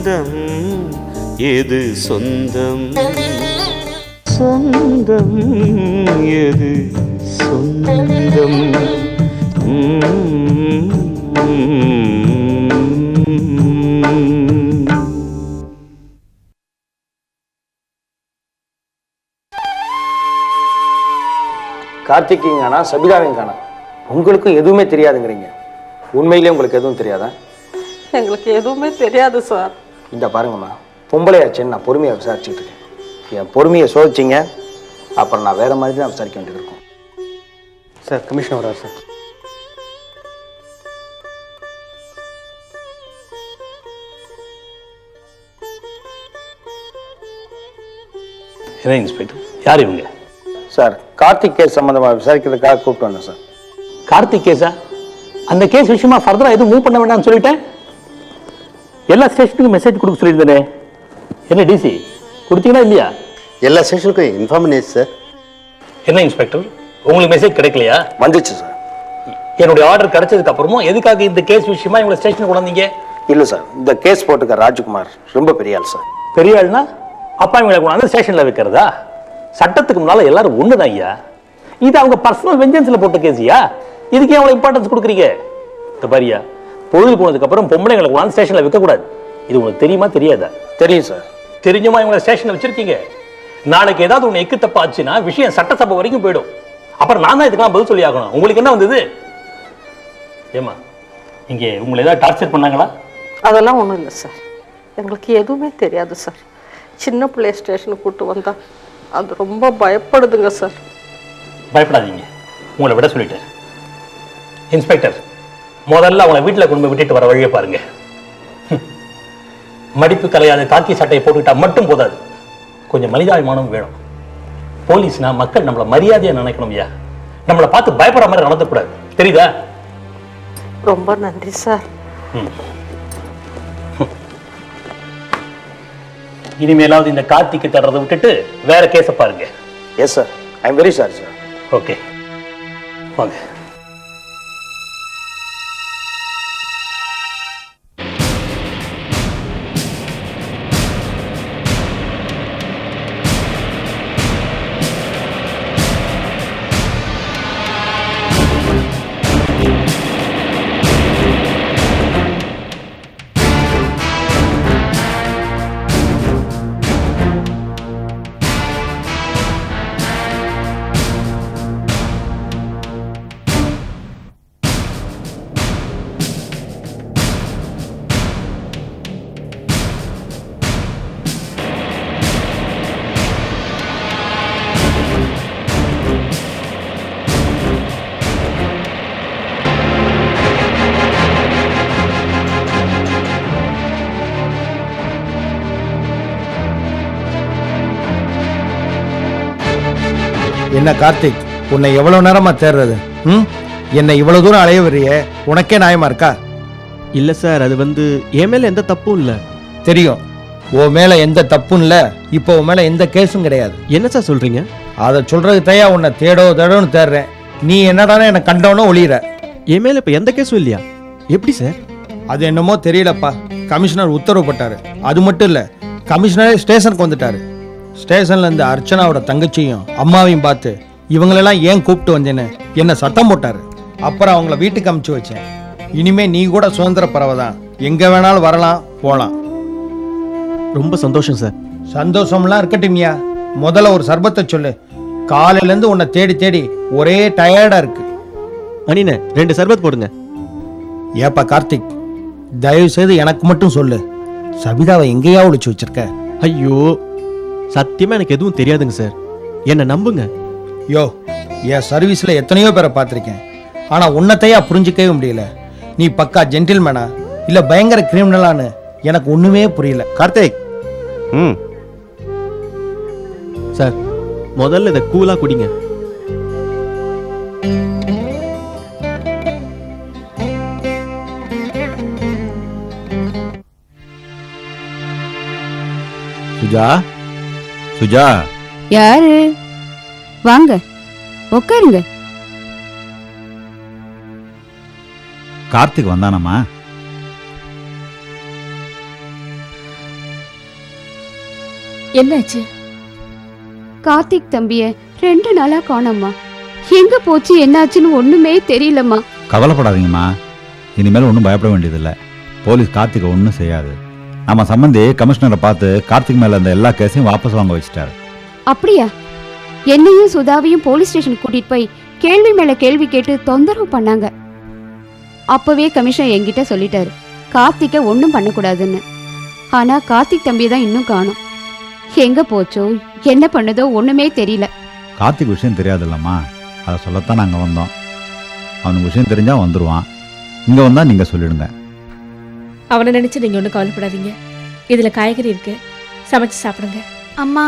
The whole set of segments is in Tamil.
பந்தம் எது சொந்தம்? சொந்தம். எது சொந்தம்? ம். கார்த்திக்கையும் காணா சபிதாவையும் காணா உங்களுக்கும் எதுவுமே தெரியாதுங்கிறீங்க. உண்மையிலே உங்களுக்கு எதுவும் தெரியாதா? எங்களுக்கு எதுவுமே தெரியாது சார். இந்த பாருங்கம்மா பொம்பளையாச்சேன்னு நான் பொறுமையாக விசாரிச்சுட்டு இருக்கேன். என் பொறுமையை சோதிச்சிங்க அப்புறம் நான் வேற மாதிரி தான் விசாரிக்க வேண்டியது இருக்கும். சார் கமிஷனர் வரார் சார். என்ன இன்ஸ்பெக்டர் யார் இவங்க? சார் கார்த்திக் கேஸ் சம்மந்தமாக விசாரிக்கிறதுக்காக கூப்பிட்டு வந்தேன் சார். கார்த்திக் கேஸா அந்த கேஸ் விஷயமா ஃபர்தரா எதுவும் மூவ் பண்ண வேண்டாம்னு சொல்லிட்டேன்? எல்லா ஸ்டேஷனுக்கும் மெசேஜ் கொடுக்க சொல்லியிருந்தேனே. என்ன டிசி கொடுத்தீங்களா இல்லையா? எல்லா ஸ்டேஷனுக்கும் இன்ஃபார்ம் பண்ணியாச்சு சார் என்ன இன்ஸ்பெக்டர் உங்களுக்கு மெசேஜ் கிடைக்கலையா? வந்துச்சு சார் என்னுடைய ஆர்டர் கிடைச்சதுக்கு அப்புறமும் எதுக்காக இந்த கேஸ் விஷயமா இவங்களை ஸ்டேஷனுக்கு கொண்டு வந்தீங்க? இல்லை சார் இந்த கேஸ் போட்டுக்க ராஜ்குமார் ரொம்ப பெரிய ஆள் சார் பெரிய ஆள்னா அப்பா இவங்களை கொண்டாந்து ஸ்டேஷன்ல வைக்கிறதா? சட்டத்துக்கு முன்னால எல்லாரும் ஒண்ணுதான் ஐயா. இது அவங்க பர்சனல் வெஞ்சன்ஸ்ல போட்ட கேஸியா இதுக்கு அவ்வளவு இம்பார்ட்டன்ஸ் கொடுக்குறீங்க? இந்த பாரியா பொழுது போனதுக்கு அப்புறம் பொம்பளைங்களை கொண்டாந்து ஸ்டேஷன்ல வைக்க கூடாது இது உங்களுக்கு தெரியுமா தெரியாதா? தெரியும் சார் தெரிஞ்சுமா இவங்களை ஸ்டேஷன்ல வச்சிருக்கீங்க? நாளைக்கு ஏதாவது ஒன்று எக்கு தப்பாச்சுன்னா விஷயம் சட்டசபை வரைக்கும் போயிடும். அப்புறம் நான் தான் இதுக்கெல்லாம் பதில் சொல்லி ஆகணும். உங்களுக்கு என்ன வந்தது? ஏமா இங்கே உங்களை ஏதாவது டார்ச்சர் பண்ணாங்களா? அதெல்லாம் ஒன்றும் இல்லை சார் எங்களுக்கு எதுவுமே தெரியாது சார் சின்ன பிள்ளைய ஸ்டேஷனுக்கு கூட்டு வந்தா அது ரொம்ப பயப்படுதுங்க சார் பயப்படாதீங்க. உங்களை விட சொல்லிட்டேன். இன்ஸ்பெக்டர் முதல்ல அவங்கள வீட்டில் கொண்டு போய் விட்டுட்டு வர வழியை பாருங்க. மடிப்பு கலையாத காக்கி சட்டையை போட்டுக்கிட்டா மட்டும் போதாது. கொஞ்சம் மனிதாபிமானம் வேணும். போலீஸ்னா மக்கள் நம்மளை மரியாதையா நினைக்கணும் ஐயா. நம்மளை பார்த்து பயப்படுற மாதிரி நடத்தக்கூடாது தெரியுதா? ரொம்ப நன்றி சார். இனிமேலாவது இந்த கார்த்திக்கு தர்றதை விட்டுட்டு வேற கேஸை பாருங்க. Yes sir I am very sorry sir okay வாங்க. என்ன கார்த்திக் உன்னை எவ்வளவு நேரமா தேடுறது? ம்? என்னை இவ்வளவு தூரம் அலைய வர்றியே உனக்கே நியாயமா இருக்கா? இல்ல சார் அது வந்து என் மேல எந்த தப்பும் இல்ல. தெரியும். உன் மேல எந்த தப்பும் இல்ல. இப்போ உன் மேல எந்த கேஸும் கிடையாது. என்ன சார் சொல்றீங்க? அதை சொல்றதுக்கு தயா உன்னை தேடோ தேடோன்னு தேடுறேன். நீ என்னடானா என்னை கண்டவனோ ஒளியிற என் மேல இப்ப எந்த கேஸும் இல்லையா? எப்படி சார்? அது என்னமோ தெரியலப்பா. கமிஷனர் உத்தரவு போட்டாரு. அது மட்டும் இல்ல கமிஷனரே ஸ்டேஷனுக்கு வந்துட்டாரு. ஸ்டேஷன்ல இருந்து அர்ச்சனாவோட தங்கச்சியும் அம்மாவையும் பார்த்து இவங்களெல்லாம் ஏன் கூப்பிட்டு வந்தேன்னு என்ன சத்தம் போட்டாரு? அப்புறம் அவங்கள வீட்டுக்கு அமுச்சு வச்சேன். இனிமே நீ கூட சுதந்திர பறவை தான். எங்க வேணாலும் வரலாம் போலாம். ரொம்ப சந்தோஷம் சார். சந்தோஷம்லாம் இருக்கட்டும்யா முதல்ல ஒரு சர்பத்தை சொல்லு. காலையில இருந்து உன்னை தேடி தேடி ஒரே டயர்டா இருக்கு. அனினே ரெண்டு சர்பத் போடுங்க. ஏப்பா கார்த்திக் தயவு செய்து எனக்கு மட்டும் சொல்லு. சபிதாவை எங்கேயா ஒளிச்சு வச்சிருக்க? ஐயோ. சத்தியமா எனக்கு எதுவும் தெரியாதுங்க சார். என்ன நம்புங்க. யோ என் சர்வீஸ்ல எத்தனையோ பேரை பார்த்துருக்கேன். ஆனா உன்னத்தையா புரிஞ்சுக்கவே முடியல. நீ பக்கா ஜென்டில்மேனா இல்ல பயங்கர கிரிமினலான்னு எனக்கு ஒண்ணுமே புரியல. கார்த்திக்! ம். சார் முதல்ல இதை கூலா குடிங்க. சுஜா? சுஜா. யாரு? வாங்க உட்காருங்க கார்த்திக் வந்தானம்மா. என்னாச்சு? கார்த்திக் தம்பிய ரெண்டு நாளா காணோம்மா. எங்க போச்சு என்னாச்சுன்னு ஒண்ணுமே தெரியலம்மா. கவலைப்படாதீங்கம்மா. இனிமேல் ஒன்றும் பயப்பட வேண்டியதில்லை. போலீஸ் கார்த்திகை ஒன்றும் செய்யாது. நம்ம சம்பந்தி கமிஷனரை பார்த்து கார்த்திக் மேலே அந்த எல்லா கேஸையும் வாபஸ் வாங்க வச்சுட்டாரு. அப்படியா? என்னையும் சுதாவையும் போலீஸ் ஸ்டேஷன் கூட்டிட்டு போய் கேள்வி மேல கேள்வி கேட்டு தொந்தரவு பண்ணாங்க. அப்பவே கமிஷனர் என்கிட்ட சொல்லிட்டாரு. கார்த்திக்க ஒன்றும் பண்ணக்கூடாதுன்னு ஆனா கார்த்திக் தம்பி தான் இன்னும் காணோம். எங்க போச்சோ என்ன பண்ணுதோ ஒண்ணுமே தெரியல. கார்த்திக் விஷயம் தெரியாதுல்லம்மா. அதை சொல்லத்தான் நாங்கள் வந்தோம். அவனுக்கு விஷயம் தெரிஞ்சால் வந்துடுவான் இங்கே வந்தால் நீங்கள் சொல்லிடுங்க. அவனை நினைச்சு நீங்க ஒன்றும் கவலைப்படாதீங்க. இதுல காய்கறி இருக்கு. சமைச்சு சாப்பிடுங்க. அம்மா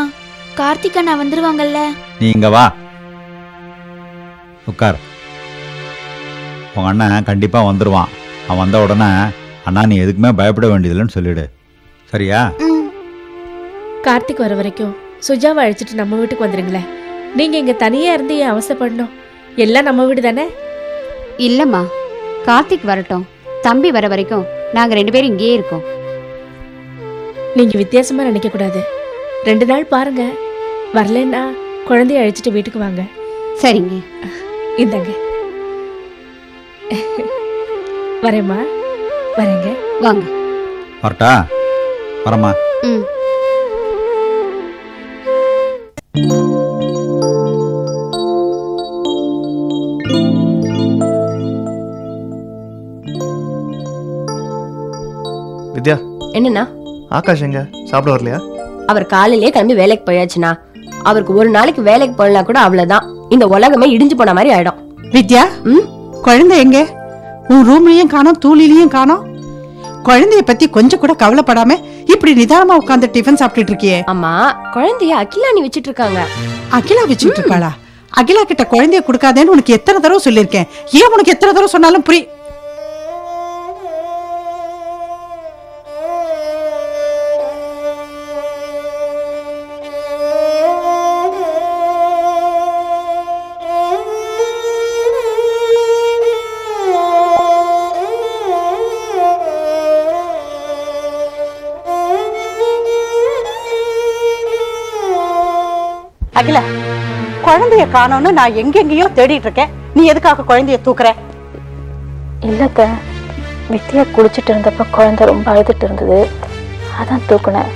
கார்த்திக் அண்ணா வந்துருவாங்கல்ல? நீ இங்கே வா. உட்கார். உங்கள் அண்ணன் கண்டிப்பாக வந்துடுவான் அவன் வந்த உடனே அண்ணா நீ எதுக்குமே பயப்பட வேண்டியதில்லைன்னு சொல்லிடு. சரியா? கார்த்திக் வர வரைக்கும் சுஜாவை அழைச்சிட்டு நம்ம வீட்டுக்கு வந்துருங்களேன். நீங்க இங்க தனியா இருந்து ஏன் அவசரப்படணும்? எல்லாம் நம்ம வீடு தானே? இல்லம்மா கார்த்திக் வரட்டும். தம்பி வர வரைக்கும் நாங்க ரெண்டு பேரும் இங்கேயே இருக்கோம். நீங்க வித்தியாசமா நினைக்க கூடாது. ரெண்டு நாள் பாருங்க. வரலன்னா குழந்தைய அழைச்சிட்டு வீட்டுக்கு வாங்க. சரிங்க. இந்தாங்க. வரேம்மா. வரேங்க. வாங்க. வரட்டா? வரம்மா. ம். என்னண்ணா? ஆகாஷ் எங்க? சாப்பிட வரலையா? அவர் காலையிலே கிளம்பி வேலைக்கு போயாச்சுண்ணா. அவருக்கு ஒரு நாளைக்கு வேலைக்கு போகலனா கூட அவ்வளவுதான். இந்த உலகமே இடிஞ்சு போன மாதிரி ஆயிடும். வித்யா? ம்? குழந்தை எங்க? உன் ரூம்லயும் காணோம் தூளிலையும் காணோம். குழந்தைய பத்தி கொஞ்சம் கூட கவலைப்படாம இப்படி நிதானமா உட்கார்ந்து டிஃபன் சாப்பிட்டுட்டு இருக்கியே. அம்மா குழந்தைய அகிலாணி வச்சிட்டு இருக்காங்க அகிலா வச்சுட்டு இருக்காளா அகிலா கிட்ட குழந்தைய கொடுக்காதேன்னு உனக்கு எத்தனை தடவை சொல்லியிருக்கேன்? ஏன் உனக்கு எத்தனை தடவை சொன்னாலும் புரி அகிலா குழந்தைய காணோம்னு நான் எங்கெங்கேயோ தேடிட்டு இருக்கேன். நீ எதுக்காக குழந்தைய தூக்குற? இல்லத்த வித்யா குளிச்சுட்டு இருந்தப்ப குழந்தை ரொம்ப அழுதுட்டு இருந்தது. அதான் தூக்குனேன்.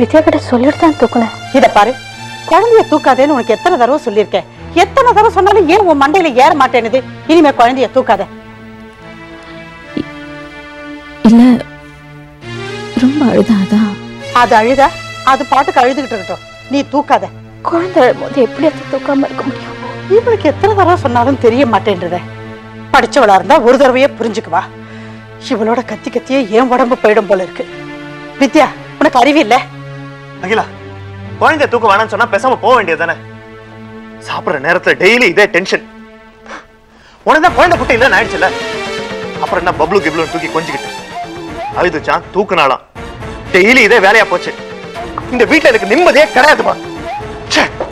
வித்யா கிட்ட சொல்லிட்டு தான் தூக்குனேன். இத பாரு. குழந்தைய தூக்காதேன்னு உனக்கு எத்தனை தடவை சொல்லியிருக்கேன். எத்தனை தடவை சொன்னாலும் ஏன் உன் மண்டையில ஏற மாட்டேனுது இனிமே குழந்தைய தூக்காத. இல்ல ரொம்ப அழுதாதான் அது அழுதா? அது பாட்டுக்கு அழுதுகிட்டு இருக்கட்டும். நீ தூக்காத. குழந்தை அழும்போது எப்படி அதை தூக்காம இருக்க முடியும்? இவளுக்கு எத்தனை தடவை சொன்னாலும் தெரிய மாட்டேன்றதே. படிச்சவளா இருந்தா ஒரு தடவையே புரிஞ்சுக்குவா இவளோட கத்தி கத்தியே ஏன் உடம்பு போயிடும் போல இருக்கு? வித்யா உனக்கு அறிவு இல்ல? அகிலா குழந்தைய தூக்க வேணாம்னு சொன்னா பேசாம போக வேண்டியது தானே? சாப்பிடுற நேரத்துல டெய்லி இதே டென்ஷன் உனக்கு தான் குழந்தை குட்டை இல்லைன்னு ஆயிடுச்சுல அப்புறம் என்ன பப்ளு கிப்ளு தூக்கி கொஞ்சிக்கிட்டு? அழுதுச்சான் தூக்குனாலாம் டெய்லி இதே வேலையா போச்சு. இந்த வீட்டுல எனக்கு நிம்மதியே கிடையாதுமா 这。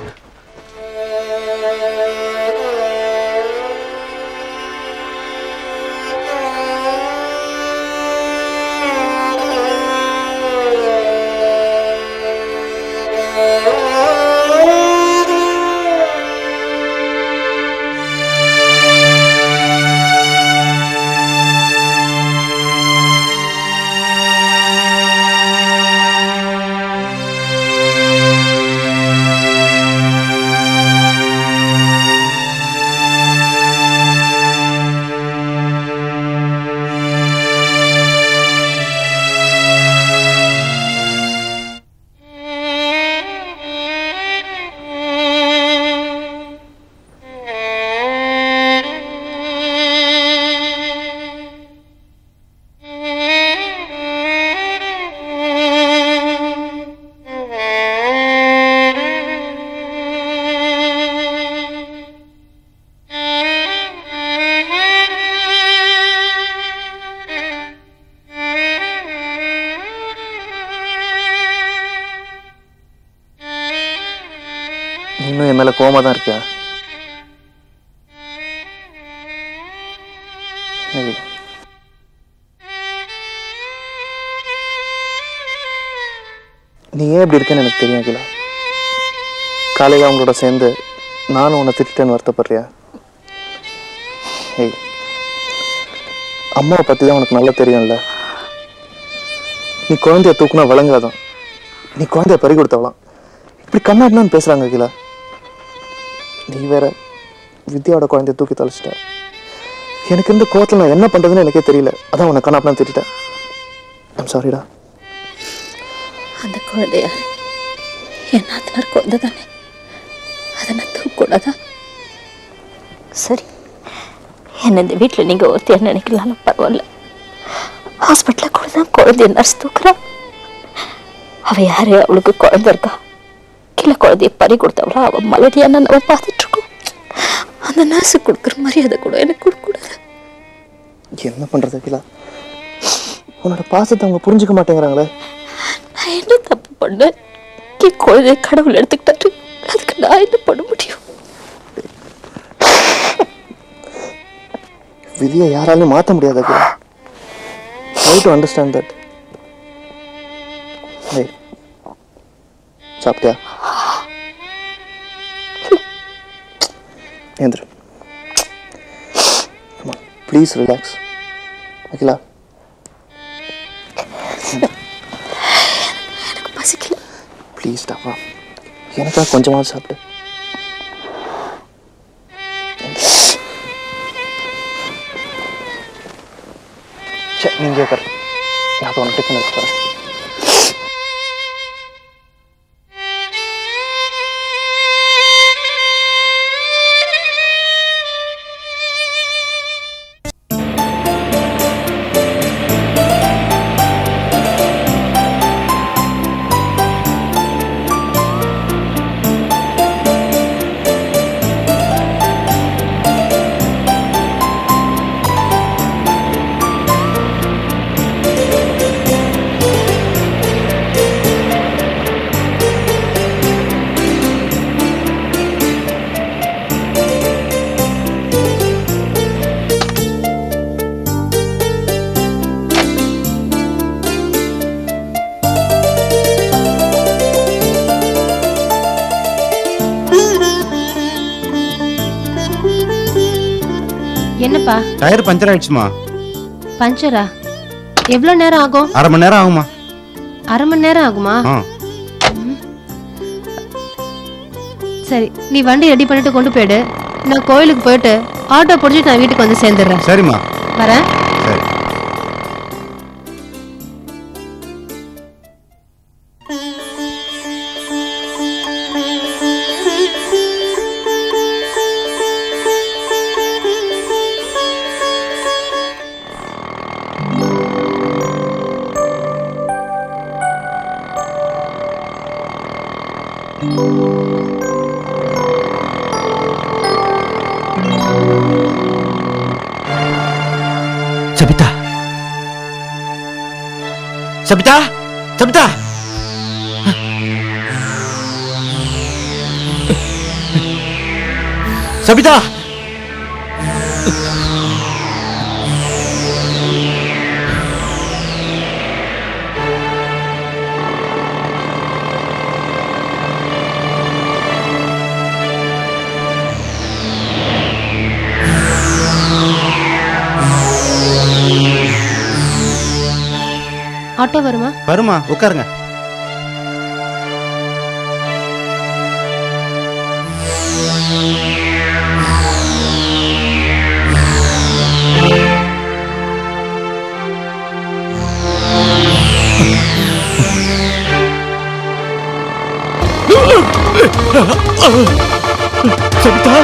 மேல கோமா தான் இருக்கியா? நீ ஏன் இப்படி இருக்கேன்னு எனக்கு தெரியும் அகிலா. காலையில் அவங்களோட சேர்ந்து நானும் உன்னை திட்டேன்னு வருத்தப்படுறியா? ஏய் அம்மாவை பற்றி தான் உனக்கு நல்லா தெரியும்ல. நீ குழந்தைய தூக்குனா விளங்காதான் நீ குழந்தைய பறி கொடுத்தவளாம். இப்படி கண்ணாடினான்னு பேசுகிறாங்க அகிலா. நீ வேற வித்யாவோட குழந்தைய தூக்கி தொலைச்சிட்ட. எனக்கு இந்த கோவத்தில் நான் என்ன பண்ணுறதுன்னு எனக்கே தெரியல. அதான் உன்னை நான் திட்டேன் ஐம் சாரிடா அந்த குழந்தைய என் நாத்தனார் குழந்தை தானே அதை நான் தூக்கூடாதா சரி. என்ன இந்த வீட்டில் நீங்கள் ஒருத்தையா நினைக்கலாம்னு பரவாயில்ல. ஹாஸ்பிட்டலில் கூட தான் குழந்தைய நர்ஸ் தூக்குறா அவ யாரு? அவளுக்கு குழந்தை இருக்கா? கீழே குழந்தைய பறி கொடுத்தவளா அவ மலடியான நம்ம பார்த்துட்டு இருக்கோம் அந்த நர்ஸு கொடுக்குற மரியாதை கூட எனக்கு கொடுக்கூடாது என்ன பண்ணுறது அகிலா? உன்னோட பாசத்தை அவங்க புரிஞ்சுக்க மாட்டேங்கிறாங்களே. நான் என்ன தப்பு பண்ணேன்? என் குழந்தைய கடவுள் எடுத்துக்கிட்டாரு அதுக்கு நான் என்ன பண்ண முடியும்? விதியை யாராலையும் மாற்ற முடியாது Akila. Try to understand that ஏய் சாப்பிட்டியா ஏந்திரு ப்ளீஸ் ரிலாக்ஸ் அகிலா எனக்கு பசிக்கல ப்ளீஸ் டாப்பா எனக்காக கொஞ்சமாவது சாப்பிட்டு சரி நீங்க நான் இப்போ உனக்கு டிஃபன் வரேன் என்னப்பா? டயர் பஞ்சர் ஆயிடுச்சுமா? பஞ்சரா? எவ்வளோ நேரம் ஆகும்? அரை மணி நேரம் ஆகுமா? அரை மணி நேரம் ஆகுமா? ஆ. சரி நீ வண்டி ரெடி பண்ணிட்டு கொண்டு போயிடு. நான் கோயிலுக்கு போயிட்டு ஆட்டோ பிடிச்சிட்டு நான் வீட்டுக்கு வந்து சேர்ந்துடுறேன். சரிம்மா. வரேன். சரி சபிதா சபிதா சபிதா சபிதா ஆட்டோ வருமா? வருமா? உட்காருங்க. சபிதா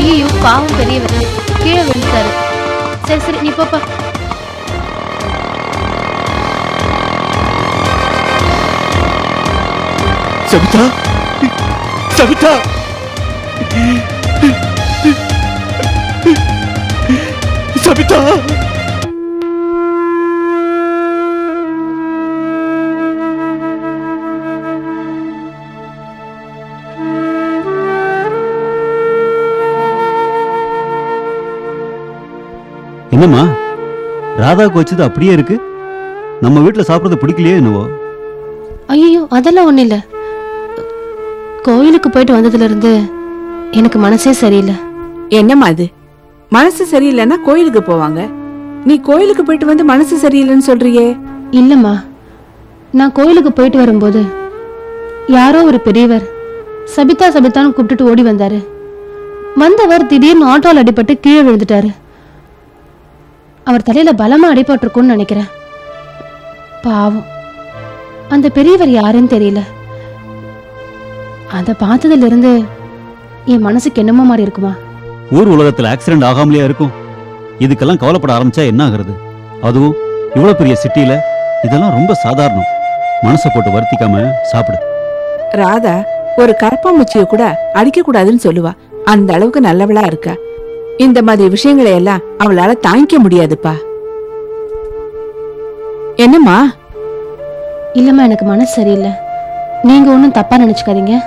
ஐயோ பாவம் பெரியவர். கீழே விழுந்துட்டாரு. சரி சரி நீ போப்பா சபிதா சபிதா சபிதா என்னம்மா? ராதாவுக்கு வச்சது அப்படியே இருக்கு? நம்ம வீட்டில் சாப்பிட்றது பிடிக்கலையே என்னவோ? ஐயோ அதெல்லாம் ஒன்றும் இல்லை. கோயிலுக்கு போயிட்டு வந்ததுலேருந்து எனக்கு மனசே சரியில்லை. என்னம்மா அது மனசு சரியில்லைன்னா கோயிலுக்கு போவாங்க. நீ கோயிலுக்கு போயிட்டு வந்து மனசு சரியில்லைன்னு சொல்றியே? இல்லைம்மா. நான் கோயிலுக்கு போயிட்டு வரும்போது யாரோ ஒரு பெரியவர் சபிதா சபிதான்னு கூப்பிட்டுட்டு ஓடி வந்தாரு. வந்தவர் திடீர்னு ஆட்டோவில் அடிபட்டு கீழே விழுந்துட்டாரு. அவர் தலையில பலமா அடிபட்டிருக்கும்னு நினைக்கிறேன். பாவம். அந்த பெரியவர் யாருன்னு தெரியல. அதை பார்த்ததுல இருந்து என் மனசுக்கு என்னமோ மாதிரி இருக்குமா? ஊர் உலகத்தில் ஆக்சிடென்ட் ஆகாமலே இருக்கும். இதுக்கெல்லாம் கவலைப்பட ஆரம்பிச்சா என்ன ஆகுறது அதுவும் இவ்வளவு பெரிய சிட்டில இதெல்லாம் ரொம்ப சாதாரணம். மனசை போட்டு வருத்திக்காம சாப்பிடு. ராதா ஒரு கரப்பாம்பூச்சிய கூட அடிக்க கூடாதுன்னு சொல்லுவா. அந்த அளவுக்கு நல்லவளா இருக்கா. இந்த மாதிரி விஷயங்களை எல்லாம் அவளால தாங்கிக்க முடியாதுப்பா. என்னம்மா? இல்லம்மா எனக்கு மனசு சரியில்லை. நீங்க ஒன்றும் தப்பா நினைச்சுக்காதீங்க.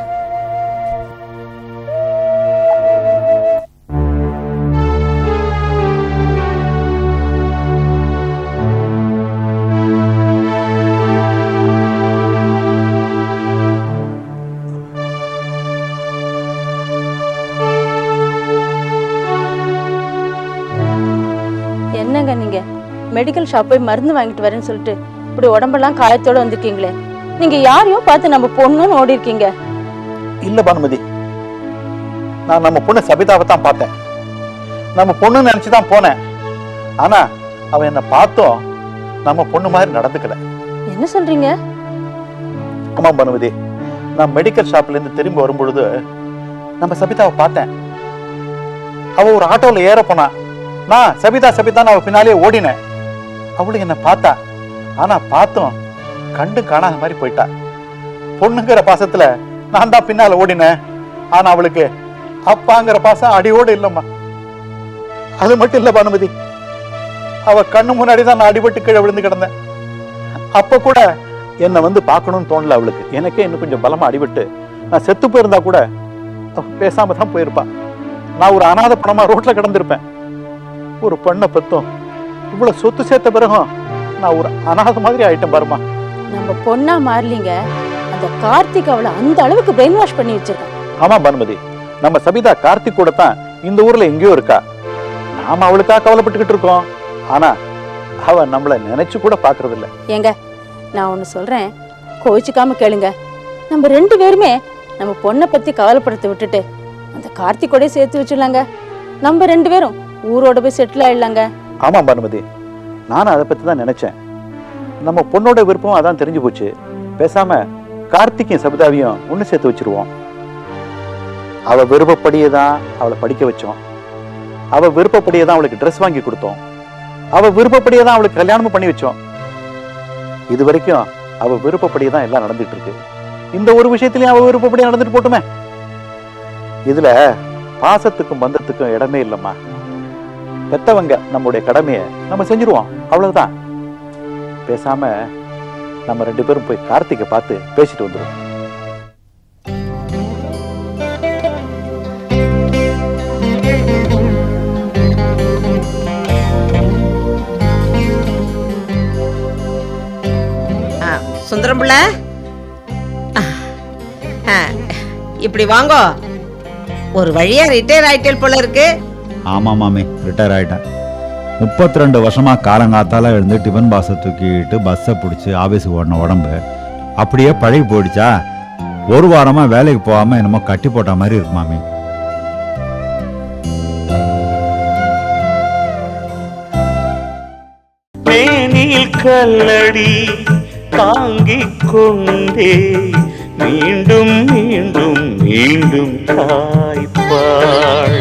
மெடிக்கல் ஷாப் போய் மருந்து வாங்கிட்டு வரேன்னு சொல்லிட்டு இப்படி உடம்பெல்லாம் காயத்தோட வந்திருக்கீங்களே. நீங்க யாரையோ பார்த்து நம்ம பொண்ணுன்னு ஓடி இருக்கீங்க. இல்ல பானுமதி. நான் நம்ம பொண்ணு சபிதாவை தான் பார்த்தேன். நம்ம பொண்ணு நினைச்சு தான் போனேன். ஆனா அவன் என்ன பார்த்தோம் நம்ம பொண்ணு மாதிரி நடந்துக்கல. என்ன சொல்றீங்க? ஆமா பானுமதி. நான் மெடிக்கல் ஷாப்ல இருந்து திரும்பி வரும்பொழுது நம்ம சபிதாவை பார்த்தேன். அவ ஒரு ஆட்டோல ஏற போனா நான் சபிதா சபிதா அவ பின்னாலே ஓடினேன். அவளும் என்ன பார்த்தா. ஆனா பார்த்தோம் கண்டு காணாத மாதிரி போயிட்டா. பொண்ணுங்கிற பாசத்துல நான் தான் பின்னால ஓடினேன். ஆனா அவளுக்கு அப்பாங்கிற பாசம் அடியோடு இல்லம்மா. அது மட்டும் இல்ல பானுமதி. அவ கண்ணு முன்னாடி தான் நான் அடிபட்டு கீழே விழுந்து கிடந்தேன். அப்ப கூட என்னை வந்து பார்க்கணும்னு தோணல அவளுக்கு. எனக்கே இன்னும் கொஞ்சம் பலமா அடிபட்டு. நான் செத்து போயிருந்தா கூட பேசாமல் பேசாம தான் போயிருப்பான் நான் ஒரு அனாத பணமா ரோட்ல கிடந்திருப்பேன். ஒரு பெண்ணை பத்தும். இவ்வளவு சொத்து சேர்த்த பிறகும் நான் ஒரு அனாதை மாதிரி ஆயிட்டேன் பாருமா நம்ம பொண்ணா மாறலீங்க. அந்த கார்த்திக் அவளை அந்த அளவுக்கு பிரெயின் வாஷ் பண்ணி வச்சிருக்கான். ஆமா பானுமதி. நம்ம சபிதா கார்த்திக் கூட தான் இந்த ஊர்ல எங்கேயோ இருக்கா. நாம அவளுக்காக கவலைப்பட்டுக்கிட்டு இருக்கோம். ஆனா அவ நம்மள நினைச்சு கூட பாக்குறது இல்ல ஏங்க நான் ஒன்னு சொல்றேன். கோவிச்சுக்காம கேளுங்க. நம்ம ரெண்டு பேருமே நம்ம பொண்ணை பத்தி கவலைப்படுத்த விட்டுட்டு அந்த கார்த்திகோட சேர்த்து வச்சிடலாங்க. நம்ம ரெண்டு பேரும் ஊரோட போய் செட்டில் ஆயிடலாங்க. ஆமா பானுமதி. நானும் அதை பற்றி தான் நினைச்சேன். நம்ம பொண்ணோட விருப்பம் அதான் தெரிஞ்சு போச்சு. பேசாம கார்த்திகையும் சபிதாவையும் ஒண்ணு சேர்த்து வச்சிருவோம். அவ விருப்பப்படியே தான் அவளை படிக்க வச்சோம். அவ விருப்பப்படியே தான் அவளுக்கு ட்ரெஸ் வாங்கி கொடுத்தோம். அவ விருப்பப்படியே தான் அவளுக்கு கல்யாணமும் பண்ணி வச்சோம். இது வரைக்கும் அவ விருப்பப்படியே தான் எல்லாம் நடந்துட்டு இருக்கு. இந்த ஒரு விஷயத்திலயும் அவ விருப்பப்படியே நடந்துட்டு போட்டுமே. இதுல பாசத்துக்கும் பந்தத்துக்கும் இடமே இல்லைம்மா. பெத்தவங்க நம்முடைய கடமையை நம்ம செஞ்சிருவோம். அவ்வளவுதான். பேசாம நம்ம ரெண்டு பேரும் போய் கார்த்திகை பார்த்து பேசிட்டு வந்துருவோம். சுந்தரம் பிள்ள இப்படி வாங்கோ. ஒரு வழியா ரிட்டையர் ஆயிட்டல் போல இருக்கு. ஆமா மாமி ரிட்டையர் ஆகிட்டேன் முப்பத்தி ரெண்டு வருஷமாக காலங்காத்தால் எழுந்து டிஃபன் பாஸை தூக்கிட்டு பஸ்ஸை பிடிச்சி ஆஃபீஸுக்கு ஓடின உடம்பு. அப்படியே பழகி போயிடுச்சா? ஒரு வாரமாக வேலைக்கு போகாமல் என்னமோ கட்டி போட்ட மாதிரி இருக்கு மாமி. மேனில் கல்லடி தாங்கிக் கொண்டே மீண்டும் மீண்டும் மீண்டும் தாய்ப்பாள்.